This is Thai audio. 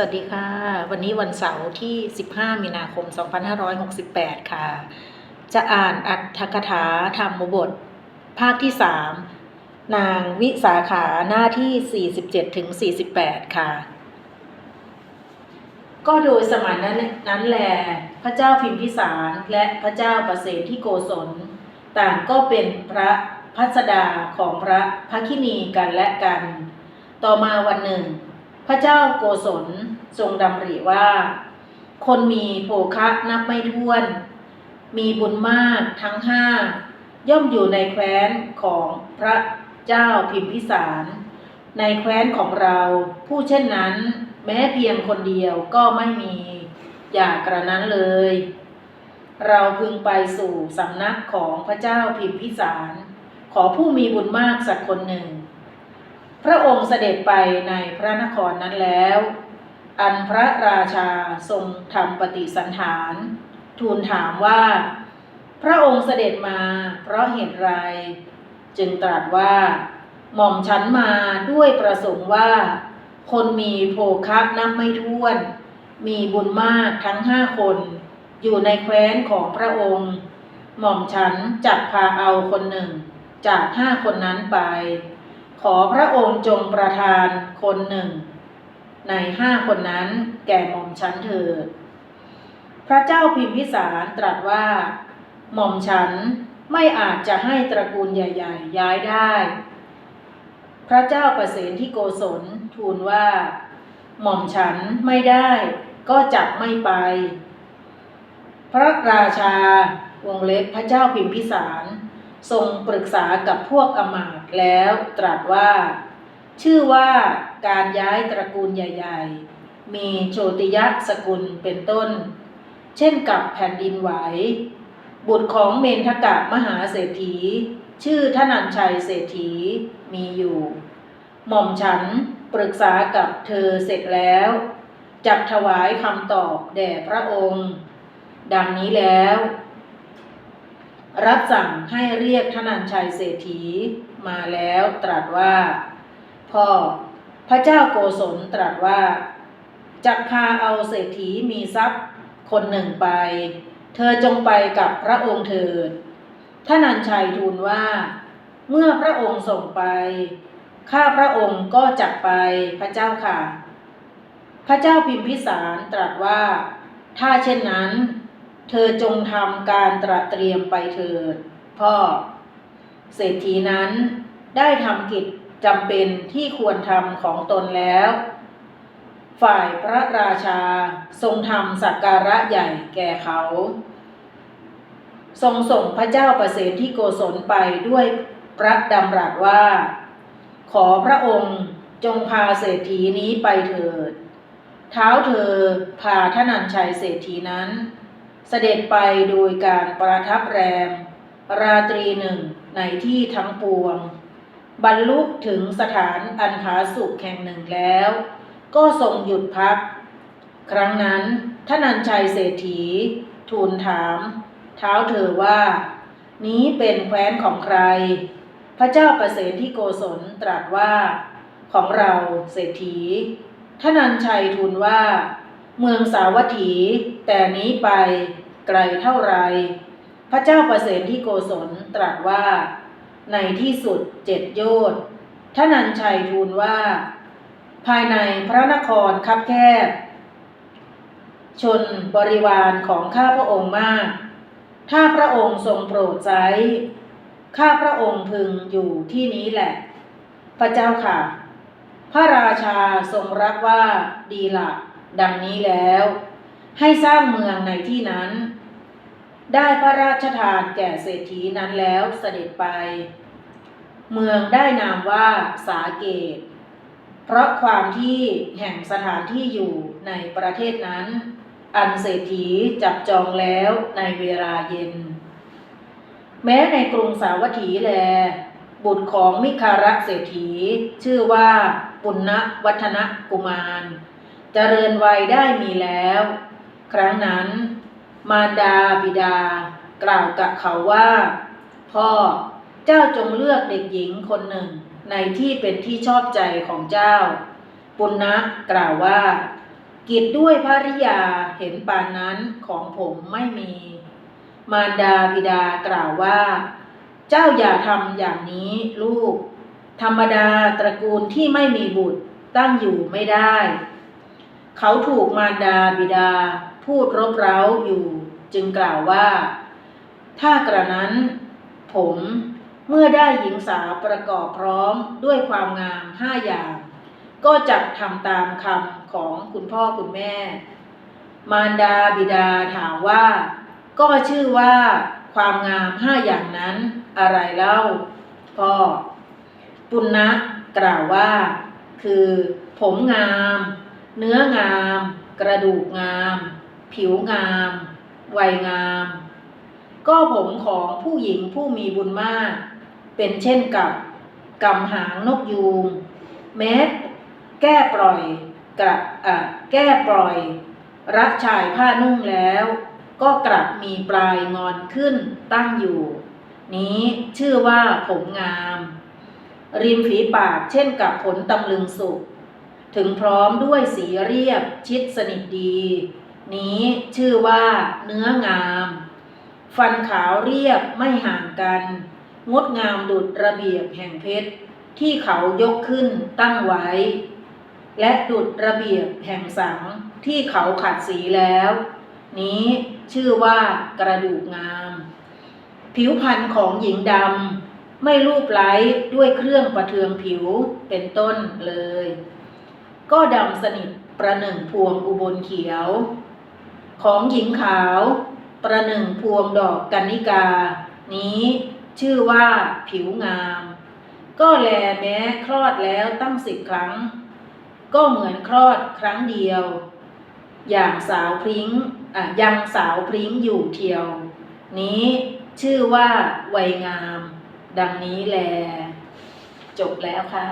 สวัสดีค่ะ วันนี้วันเสาร์ที่ 15 มีนาคม 2568 ค่ะ จะอ่านอัตถกถาธรรมบท ภาคที่ 3 นางวิสาขาหน้าที่ 47ถึง48 ค่ะ ก็โดยสมัยนั้นนั้นแล พระเจ้าพิมพิสารและพระเจ้าประเสฐที่โกศล ต่างก็เป็นพระพัสดาของพระพระคินีกันและกัน ต่อมาวันหนึ่ง พระเจ้าโกศลทรงดำริว่า คนมีโภคะนับไม่ถ้วน มีบุญมากทั้งห้า ย่อมอยู่ในแคว้นของพระเจ้าพิมพิสาร ในแคว้นของเราผู้เช่นนั้น แม้เพียงคนเดียวก็ไม่มี อย่ากระนั้นเลย เราพึงไปสู่สำนักของพระเจ้าพิมพิสาร ขอผู้มีบุญมากสักคนหนึ่ง พระองค์เสด็จไปในพระนครนั้นแล้ว อันพระราชาทรงทำปฏิสันฐาน ทูลถามว่า พระองค์เสด็จมาเพราะเหตุไร จึงตรัสว่า หม่อมฉันมาด้วยประสงค์ว่า คนมีโภคะนับไม่ถ้วน มีบุญมากทั้งห้าคน อยู่ในแคว้นของพระองค์ หม่อมฉันจักพาเอาคนหนึ่ง จากห้าคนนั้นไป ขอพระองค์จงประทานคนหนึ่ง ในห้าคนนั้นแก่หม่อมฉันเถิดพระเจ้าพิมพิสารตรัสว่า หม่อมฉันไม่อาจจะให้ตระกูลใหญ่ ๆ ย้ายได้ พระเจ้าประเสนที่โกศลทูลว่า หม่อมฉันไม่ได้ก็จักไม่ไป พระราชาวงเล็บพระเจ้าพิมพิสาร ทรงปรึกษากับพวกอมาตแล้วตรัสว่า ชื่อว่าการย้ายตระกูลใหญ่ ๆ มีโชติยสกุลเป็นต้น เช่นกับแผ่นดินไหว บุตรของเมนทกะมหาเศรษฐี ชื่อทนันชัยเศรษฐีมีอยู่ หม่อมฉันปรึกษากับเธอเสร็จแล้วจักถวายคำตอบแด่พระองค์ ดังนี้แล้ว รับสั่งให้เรียกทนันชัยเศรษฐีมาแล้วตรัสว่า พ่อพระเจ้าโกศลตรัสว่าจักพาเอาเศรษฐีมีทรัพย์คนหนึ่งไป เธอจงไปกับพระองค์เถิดท่านันชัยทูลว่า เมื่อพระองค์ส่งไป ข้าพระองค์ก็จักไปพระเจ้าค่ะ พระเจ้าพิมพิสารตรัสว่า ถ้าเช่นนั้น เธอจงทำการตระเตรียมไปเถิด พ่อ เศรษฐีนั้นได้ทำกิจจำเป็นที่ควรทำของตนแล้ว ฝ่ายพระราชาทรงทำสักการะใหญ่แก่เขา ทรงส่งพระเจ้าประเสนที่โกศลไปด้วยพระดำรัสว่า ขอพระองค์จงพาเศรษฐีนี้ไปเถิด เท้าเธอพาทนันชัยเศรษฐีนั้น เสด็จไปโดยการประทับแรม ราตรีหนึ่งในที่ทั้งปวง บรรลุถึงสถานอันผาสุขแห่งหนึ่งแล้ว ก็ทรงหยุดพัก ครั้งนั้นท่านันชัยเศรษฐี ทูลถาม เท้าเธอว่า นี้เป็นแคว้นของใคร พระเจ้าประเสนที่โกศลตรัสว่า ของเราเศรษฐีท่านันชัยทูลว่า เมืองสาวัตถี แต่นี้ไปไกลเท่าไร พระเจ้าประเสนที่โกศลตรัสว่า ในที่สุดเจ็ดโยชน์ทนันชัยทูลว่า ภายในพระนครคับแคบ ชนบริวารของข้าพระองค์มาก ถ้าพระองค์ทรงโปรดใจข้าพระองค์พึงอยู่ที่นี้แหละ พระเจ้าค่ะ พระราชาทรงรับว่าดีละดังนี้แล้ว ให้สร้างเมืองในที่นั้น ได้พระราชทานแก่เศรษฐีนั้นแล้วเสด็จไป เมืองได้นามว่าสาเกต เพราะความที่แห่งสถานที่อยู่ในประเทศนั้น อันเศรษฐีจับจองแล้วในเวลาเย็น แม้ในกรุงสาวัตถีแล บุตรของมิคาระเศรษฐี ชื่อว่าปุณณวัฒนกุมาร เจริญวัยได้มีแล้ว ครั้งนั้น มารดาบิดา กล่าวกับเขาว่า พ่อเจ้าจงเลือกเด็กหญิงคนหนึ่ง ในที่เป็นที่ชอบใจของเจ้า ปุณณะกล่าวว่า กิจด้วยภริยาเห็นปานนั้นของผมไม่มี มารดาบิดากล่าวว่า เจ้าอย่าทำอย่างนี้ลูก ธรรมดาตระกูลที่ไม่มีบุตรตั้งอยู่ไม่ได้ เขาถูกมารดาบิดา พูดรบเร้าอยู่จึงกล่าวว่า ถ้ากระนั้น ผมเมื่อได้หญิงสาวประกอบพร้อมด้วยความงามห้าอย่าง ก็จะทำตามคำของคุณพ่อคุณแม่ มารดาบิดาถามว่า ก็ชื่อว่า ความงามห้าอย่างนั้น อะไรเล่า พ่อ ปุณณะกล่าวว่า คือ ผมงาม เนื้องาม กระดูกงาม ผิวงาม วัยงาม ก็ผมของผู้หญิงผู้มีบุญมาก เป็นเช่นกับกำหางนกยูงแม้แก้ปล่อยกระอะแก้ปล่อย รักชายผ้านุ่งแล้ว ก็กลับมีปลายงอนขึ้นตั้งอยู่ นี้ชื่อว่าผมงาม ริมฝีปากเช่นกับผลตำลึงสุก ถึงพร้อมด้วยสีเรียบชิดสนิทดี นี้ชื่อว่าเนื้องาม ฟันขาวเรียบไม่ห่างกัน งดงามดุดระเบียบแห่งเพชร ที่เขายกขึ้นตั้งไว้ และดุดระเบียบแห่งสังที่เขาขัดสีแล้ว นี้ชื่อว่ากระดูกงาม ผิวพรรณของหญิงดำไม่รูปไล้ด้วยเครื่องประเทืองผิวเป็นต้นเลย ก็ดำสนิทประหนึ่งพวงอุบลเขียว ของหญิงขาว ประหนึ่งพวงดอกกันนิกา นี้ชื่อว่าผิวงาม ก็แลแม้คลอดแล้วตั้งสิบครั้ง ก็เหมือนคลอดครั้งเดียว อย่างสาวพริ้งอะยังสาวพริ้งอยู่เทียว นี้ชื่อว่าวัยงาม ดังนี้แล จบแล้วค่ะ